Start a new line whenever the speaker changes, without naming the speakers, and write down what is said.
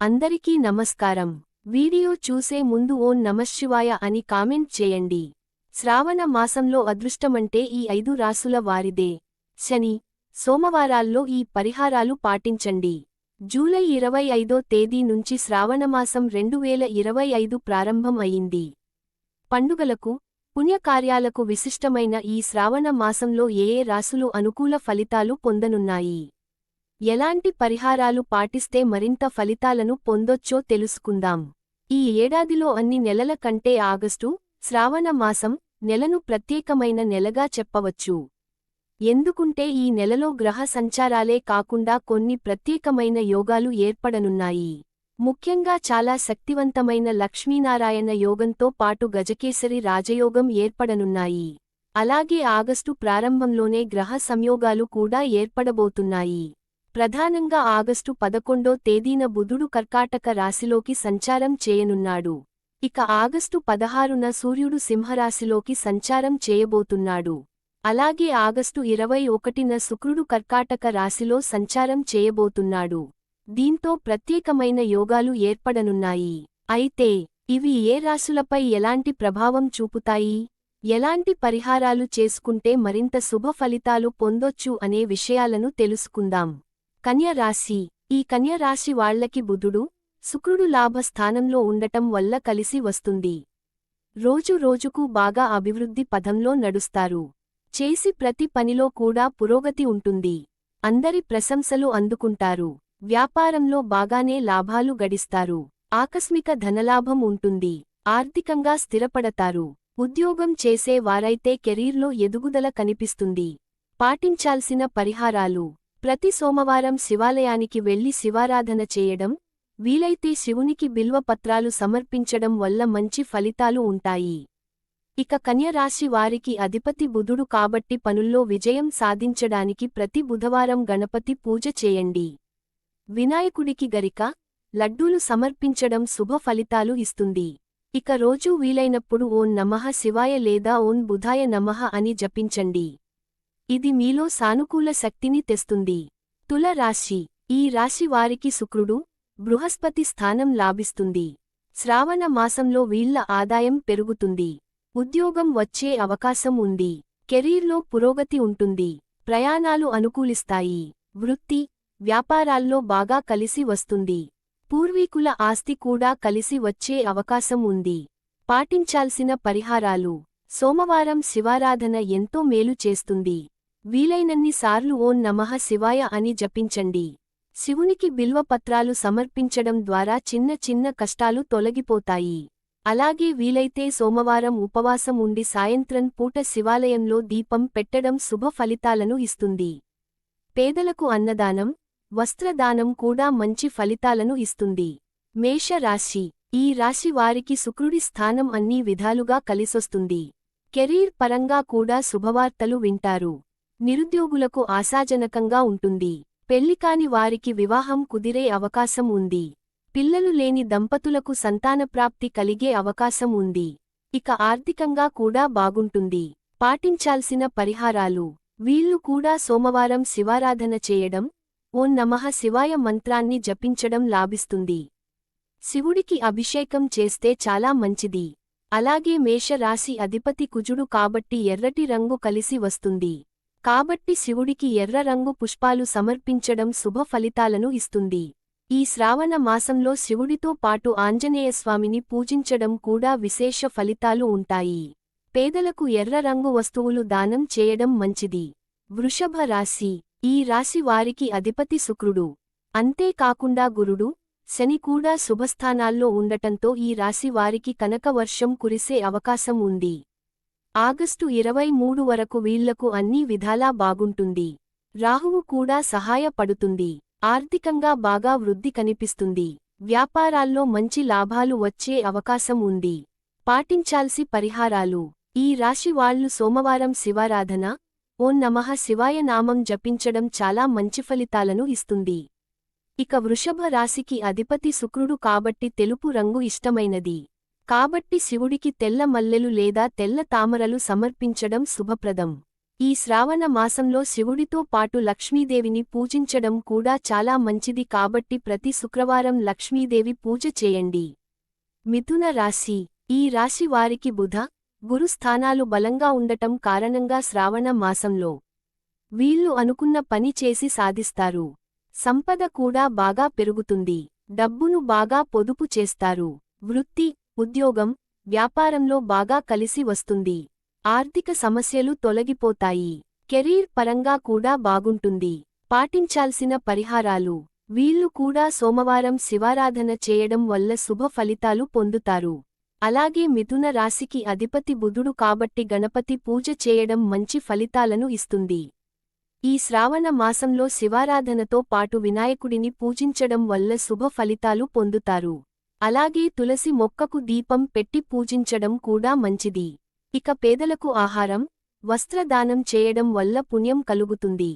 అందరికీ నమస్కారం. వీడియో చూసే ముందు ఓం నమశివాయ అని కామెంట్ చేయండి. శ్రావణ మాసంలో అదృష్టమంటే ఈ ఐదు రాసుల వారిదే. శని సోమవారాల్లో ఈ పరిహారాలు పాటించండి. జూలై ఇరవై ఐదో తేదీ నుంచి శ్రావణమాసం రెండు వేల ఇరవై ఐదు ప్రారంభం అయింది. పండుగలకు పుణ్యకార్యాలకు విశిష్టమైన ఈ శ్రావణ మాసంలో ఏ ఏ రాసులు అనుకూల ఫలితాలు పొందనున్నాయి? ఎలాంటి పరిహారాలు పాటిస్తే మరింత ఫలితాలను పొందొచ్చో తెలుసుకుందాం. ఈ ఏడాదిలో అన్ని నెలల కంటే ఆగస్టు శ్రావణ మాసం నెలను ప్రత్యేకమైన నెలగా చెప్పవచ్చు. ఎందుకుంటే ఈ నెలలో గ్రహ సంచారాలే కాకుండా కొన్ని ప్రత్యేకమైన యోగాలు ఏర్పడనున్నాయి. ముఖ్యంగా చాలా శక్తివంతమైన లక్ష్మీనారాయణ యోగంతో పాటు గజకేసరి రాజయోగం ఏర్పడనున్నాయి. అలాగే ఆగస్టు ప్రారంభంలోనే గ్రహ సంయోగాలు కూడా ఏర్పడబోతున్నాయి. ప్రధానంగా ఆగస్టు పదకొండో తేదీన బుధుడు కర్కాటక రాశిలోకి సంచారం చేయనున్నాడు. ఇక ఆగస్టు పదహారున సూర్యుడు సింహరాశిలోకి సంచారం చేయబోతున్నాడు. అలాగే ఆగస్టు ఇరవై ఒకటిన శుక్రుడు కర్కాటక రాశిలో సంచారం చేయబోతున్నాడు. దీంతో ప్రత్యేకమైన యోగాలు ఏర్పడనున్నాయి. అయితే ఇవి ఏ రాశులపై ఎలాంటి ప్రభావం చూపుతాయి? ఎలాంటి పరిహారాలు చేసుకుంటే మరింత శుభ ఫలితాలు పొందొచ్చు అనే విషయాలను తెలుసుకుందాం. కన్యరాశి ఈ కన్యరాశి వాళ్ళకి బుధుడు శుక్రుడు లాభస్థానంలో ఉండటం వల్ల కలిసి వస్తుంది. రోజు రోజుకు బాగా అభివృద్ధి పథంలో నడుస్తారు. చేసి ప్రతి పనిలో కూడా పురోగతి ఉంటుంది. అందరి ప్రశంసలు అందుకుంటారు. వ్యాపారంలో బాగానే లాభాలు గడిస్తారు. ఆకస్మిక ధనలాభం ఉంటుంది. ఆర్థికంగా స్థిరపడతారు. ఉద్యోగం చేసే వారైతే కెరీర్లో ఎదుగుదల కనిపిస్తుంది. పాటించాల్సిన పరిహారాలు. ప్రతి సోమవారం శివాలయానికి వెళ్ళి శివారాధన చేయడం వీలైతే శివునికి బిల్వపత్రాలు సమర్పించడం వల్ల మంచి ఫలితాలు ఉంటాయి. ఇక కన్యరాశి వారికి అధిపతి బుధుడు కాబట్టి పనుల్లో విజయం సాధించడానికి ప్రతి బుధవారం గణపతి పూజ చేయండి. వినాయకుడికి గరిక లడ్డూలు సమర్పించడం శుభ ఫలితాలు ఇస్తుంది. ఇక రోజూ వీలైనప్పుడు ఓం నమః శివాయ లేదా ఓం బుధాయ నమః అని జపించండి. ఇది మీలో సానుకూల శక్తిని తెస్తుంది. తుల రాశి. ఈ రాశి వారికి శుక్రుడు బృహస్పతి స్థానం లాభిస్తుంది. శ్రావణ మాసంలో వీళ్ళ ఆదాయం పెరుగుతుంది. ఉద్యోగం వచ్చే అవకాశం ఉంది. కెరీర్లో పురోగతి ఉంటుంది. ప్రయాణాలు అనుకూలిస్తాయి. వృత్తి వ్యాపారాల్లో బాగా కలిసి వస్తుంది. పూర్వీకుల ఆస్తి కూడా కలిసి వచ్చే అవకాశం ఉంది. పాటించాల్సిన పరిహారాలు. సోమవారం శివారాధన ఎంతో మేలు చేస్తుంది. వీలైనన్ని సార్లు ఓం నమః శివాయ అని జపించండి. శివునికి బిల్వపత్రాలు సమర్పించడం ద్వారా చిన్న చిన్న కష్టాలు తొలగిపోతాయి. అలాగే వీలైతే సోమవారం ఉపవాసం ఉండి సాయంత్రం పూట శివాలయంలో దీపం పెట్టడం శుభ ఫలితాలను ఇస్తుంది. పేదలకు అన్నదానం వస్త్రదానం కూడా మంచి ఫలితాలను ఇస్తుంది. మేష రాశి ఈ రాశి వారికి శుక్రుడి స్థానం అన్ని విధాలుగా కలిసొస్తుంది. కెరీర్ పరంగా కూడా శుభవార్తలు వింటారు. నిరుద్యోగులకు ఆశాజనకంగా ఉంటుంది. పెళ్ళికాని వారికి వివాహం కుదిరే అవకాశం ఉంది. పిల్లలు లేని దంపతులకు సంతానప్రాప్తి కలిగే అవకాశం ఉంది. ఇక ఆర్థికంగా కూడా బాగుంటుంది. పాటించాల్సిన పరిహారాలు. వీళ్ళు కూడా సోమవారం శివారాధన చేయడం ఓం నమః శివాయ మంత్రాన్ని జపించడం లాభిస్తుంది. శివుడికి అభిషేకం చేస్తే చాలా మంచిది. అలాగే మేషరాశి అధిపతి కుజుడు కాబట్టి ఎర్రటి రంగు కలిసి వస్తుంది. కాబట్టి శివుడికి ఎర్ర రంగు పుష్పాలు సమర్పించడం శుభ ఫలితాలను ఇస్తుంది. ఈ శ్రావణ మాసంలో శివుడితో పాటు ఆంజనేయస్వామిని పూజించడం కూడా విశేష ఫలితాలు ఉంటాయి. పేదలకు ఎర్ర రంగు వస్తువులు దానం చేయడం మంచిది. వృషభ రాశి. ఈ రాశి వారికి అధిపతి శుక్రుడు. అంతేకాకుండా గురుడు. శని కూడా శుభస్థానాల్లో ఉండటంతో ఈ రాశి వారికి కనకవర్షం కురిసే అవకాశం ఉంది. ఆగస్టు ఇరవై మూడు వరకు వీళ్ళకు అన్ని విధాలా బాగుంటుంది. రాహువు కూడా సహాయపడుతుంది. ఆర్థికంగా బాగా వృద్ధి కనిపిస్తుంది. వ్యాపారాల్లో మంచి లాభాలు వచ్చే అవకాశం ఉంది. పాటించాల్సి పరిహారాలు. ఈ రాశి వాళ్ళు సోమవారం శివారాధన ఓం నమః శివాయ నామం జపించడం చాలా మంచి ఫలితాలను ఇస్తుంది. ఇక వృషభ రాశికి అధిపతి శుక్రుడు కాబట్టి తెలుపు రంగు ఇష్టమైనది. కాబట్టి శివుడికి తెల్ల మల్లెలు లేదా తెల్ల తామరలు సమర్పించడం శుభప్రదం. ఈ శ్రావణ మాసంలో శివుడితో పాటు లక్ష్మీదేవిని పూజించడం కూడా చాలా మంచిది కాబట్టి ప్రతి శుక్రవారం లక్ష్మీదేవి పూజ చేయండి. మిథున రాశి. ఈ రాశి వారికి బుధ గురు స్థానాలు బలంగా ఉండటం కారణంగా శ్రావణ మాసంలో వీళ్ళు అనుకున్న పని చేసి సాధిస్తారు. సంపద కూడా బాగా పెరుగుతుంది. డబ్బును బాగా పొదుపు చేస్తారు. వృత్తి ఉద్యోగం వ్యాపారంలో బాగా కలిసి వస్తుంది. ఆర్థిక సమస్యలు తొలగిపోతాయి. కెరీర్ పరంగా కూడా బాగుంటుంది. పాటించాల్సిన పరిహారాలు. వీళ్ళు కూడా సోమవారం శివారాధన చేయడం వల్ల శుభ ఫలితాలు పొందుతారు. అలాగే మిథున రాశికి అధిపతి బుధుడు కాబట్టి గణపతి పూజ చేయడం మంచి ఫలితాలను ఇస్తుంది. ఈ శ్రావణ మాసంలో శివారాధనతో పాటు వినాయకుడిని పూజించడం వల్ల శుభ ఫలితాలు పొందుతారు. అలాగే తులసి మొక్కకు దీపం పెట్టి పూజించడం కూడా మంచిది. ఇక పేదలకు ఆహారం వస్త్రదానం చేయడం వల్ల పుణ్యం కలుగుతుంది.